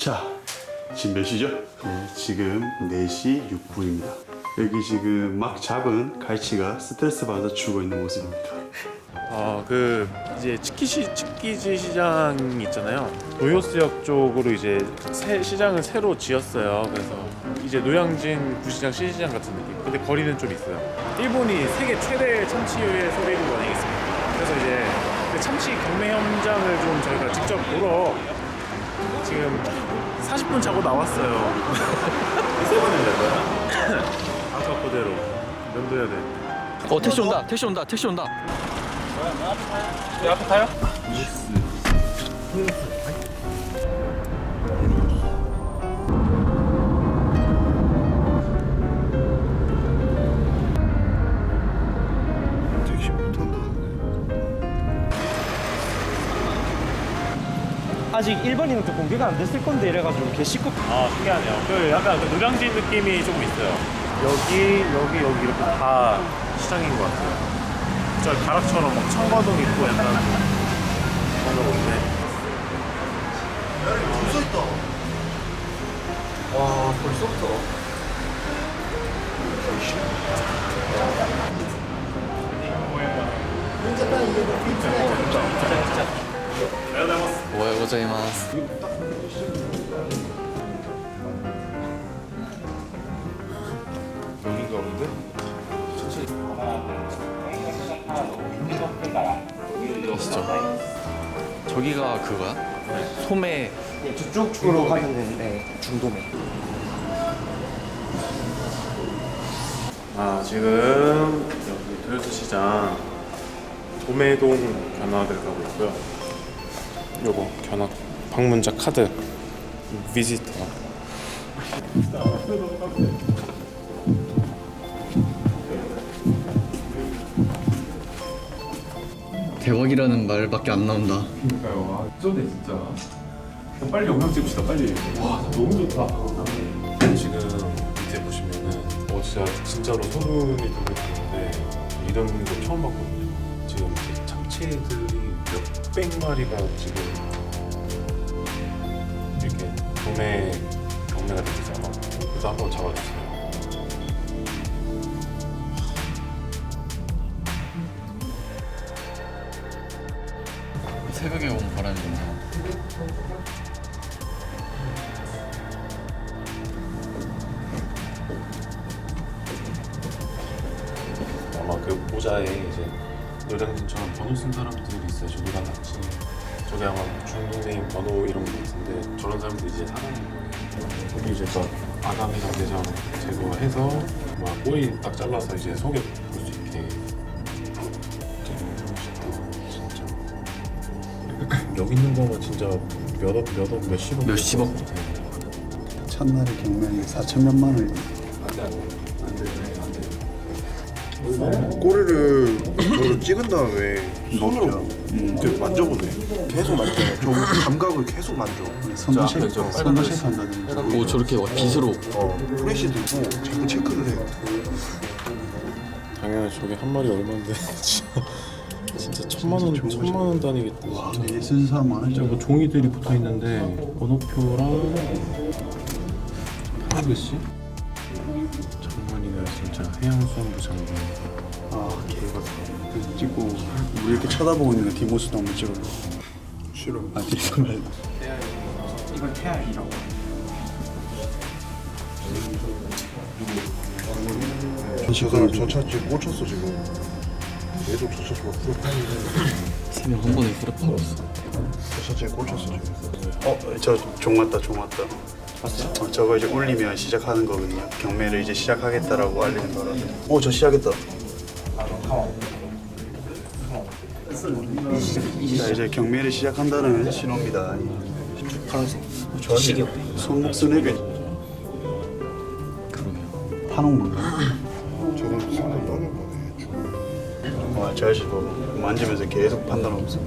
자, 지금 몇 시죠? 네, 지금 4시 6분입니다. 여기 지금 막 잡은 갈치가 스트레스 받아서 죽어 있는 모습입니다. 어, 그 이제 치키시 치키지 시장 있잖아요. 노요스역 쪽으로 이제 새 시장을 새로 지었어요. 그래서 이제 노량진 구시장 시시장 같은 느낌. 근데 거리는 좀 있어요. 일본이 세계 최대 참치의 소비를 원행했습니다. 그래서 이제 그 참치 경매 현장을 좀 저희가 직접 보러 지금 40분 자고 나왔어요. 아까 그대로 면도해야 돼. 어 택시 온다 택시 온다 택시 온다 앞에 타요? 택시 아직 일반인한테 공개가 안 됐을 건데 이래가지고 개시급 아 신기하네요. 그 약간 그 노량진 느낌이 조금 있어요. 여기 여기 여기 이렇게 다 시장인 것 같아요. 저 가락처럼 막 청과동 있고 약간 그런 거 보는데. 와 벌써부터 오하요 고자이마 스 여긴가 본데? 가시죠 저기가 그거야? 소매 저쪽 쪽으로 가면 되는데 중도매 아 지금 여기 토요스 시장 도매동 견학을 가고 있고요. 요거 견학 방문자 카드 비지터. 대박이라는 말밖에 안 나온다 그러니까요. 아, 쩐네 진짜. 빨리 영상 찍읍시다 빨리. 와 너무 좋다. 지금 밑에 보시면은 어 진짜 진짜로 소름이 돋는데 이런 거 처음 봤거든요. 지금 이제 참치들이 몇백 마리가 지금 이렇게 도매 경매가 되잖아. 그래서 한번 잡아주세요. 새벽에 온 바람이구나 아마 그 모자에 이제 노량진처럼 번호 쓴 사람들이 있어요. 저기랑 같이. 저게 아마 중국인 번호 이런 거 같은데 저런 사람들이 이제 사는 거예요. 이제 딱 아가미랑 내장 제거해서 막 꼬리 딱 잘라서 이제 속에 볼 수 있게. 진짜. 여기 있는 거가 진짜 몇억 몇억 몇십억 몇십억? 첫날에 경매는 4천 몇만 원. 꼬리를 찍은 다음에 손으로 음. 이렇게 만져보네. 계속 만져요. 저 감각을 계속 만져. 선도셰 선도셰 한다든지. 오 저렇게 막 빗으로 어, 프레시 들고 자꾸 체크를 해요. 당연히 저게 한 마리 얼마인데 진짜 진짜 천만 원. 천만 원 단위겠다. 와, 진짜. 사람 많으죠. 뭐 종이들이 붙어 있는데 번호표랑 장관이가 진짜 해양수산부 장관 아, 개같다. 그래서 찍고 우리 이렇게 쳐다보고 있는 뒷모습도 한번 찍어. 싫어. 아, 뒷모습 말고. 이건 태양이라고 저 사람 저차 지금 꽂혔어 지금. 계속 저 차가 후려파는데 세명 한 번에 후려파고 있어 저차 지금 꽂혔어 지금. 어, 저 종 왔다, 종 왔다. 봤어요? 어, 저거 이제 울리면 시작하는 거거든요. 경매를 이제 시작하겠다라고 알리는 거라서. 어, 저 시작했다. 자, 이제 경매를 시작한다는 신호입니다. 파란색 저한테 손목 스냅이 그러게요 파농문가. 저건 생각 떠는 거네. 와, 저 아저씨 봐봐. 만지면서 계속 판단하고 있어.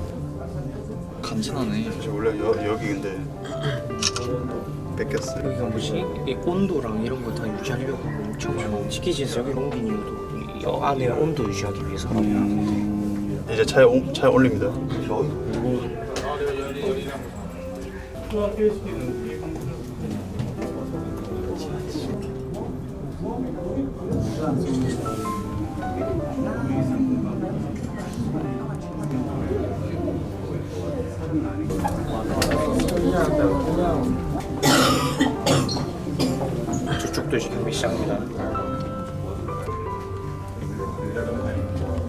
간지나네 저 원래 여, 여기 근데 뺏겼어. 여기가 뭐지? 이 온도랑 이런 거 다 유지하려고 엄청 많이 치킨진스 여기 옮긴 이유도 안에 온도 유지하기 위해서 음. 이제 차에 오, 차에 올립니다. 음. 저쪽도 지금 미션입니다.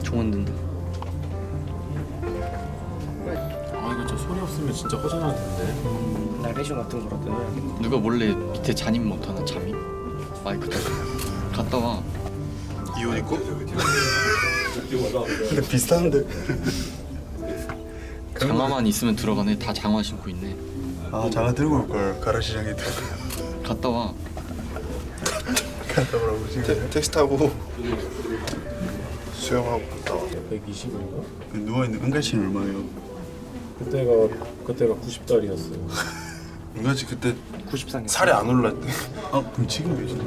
종 만든다. 아 이거 진짜 소리 없으면 진짜 허전할 텐데. 나레이션 같은 거라도 누가 몰래 밑에 잔임 못하나 잠임? 마이크 다 갔다 와. 이옷 입고? 근데 비슷한데. 장화만 있으면 들어가네. 다 장화 신고 있네. 아 장화 들고 올 걸 가라 시장에 갔다 와. 갔다 오라고 지금. 택시 타고 수영하고 갔다 와 120인가? 누워 있는 은갈치는 얼마예요? 그때가 그때가 90달이었어요. 은갈치 그때 93년 살이 안 올랐대. 아 그럼 지금 몇이나?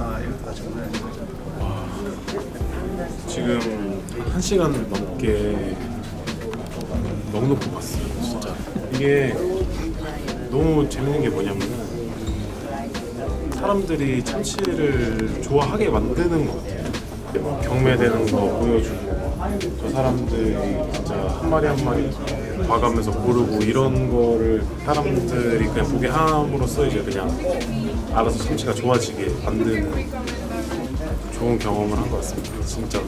아 이거 다 정말 지금 한 시간 넘게 넉넉히 봤어요, 진짜. 이게 너무 재밌는 게 뭐냐면은 사람들이 참치를 좋아하게 만드는 것 같아요. 막 경매되는 거 보여주고 저 사람들이 진짜 한 마리 한 마리 봐가면서 고르고 이런 거를 사람들이 그냥 보게 함으로써 이제 그냥 알아서 참치가 좋아지게 만드는 좋은 경험을 한 것 같습니다. 진짜로.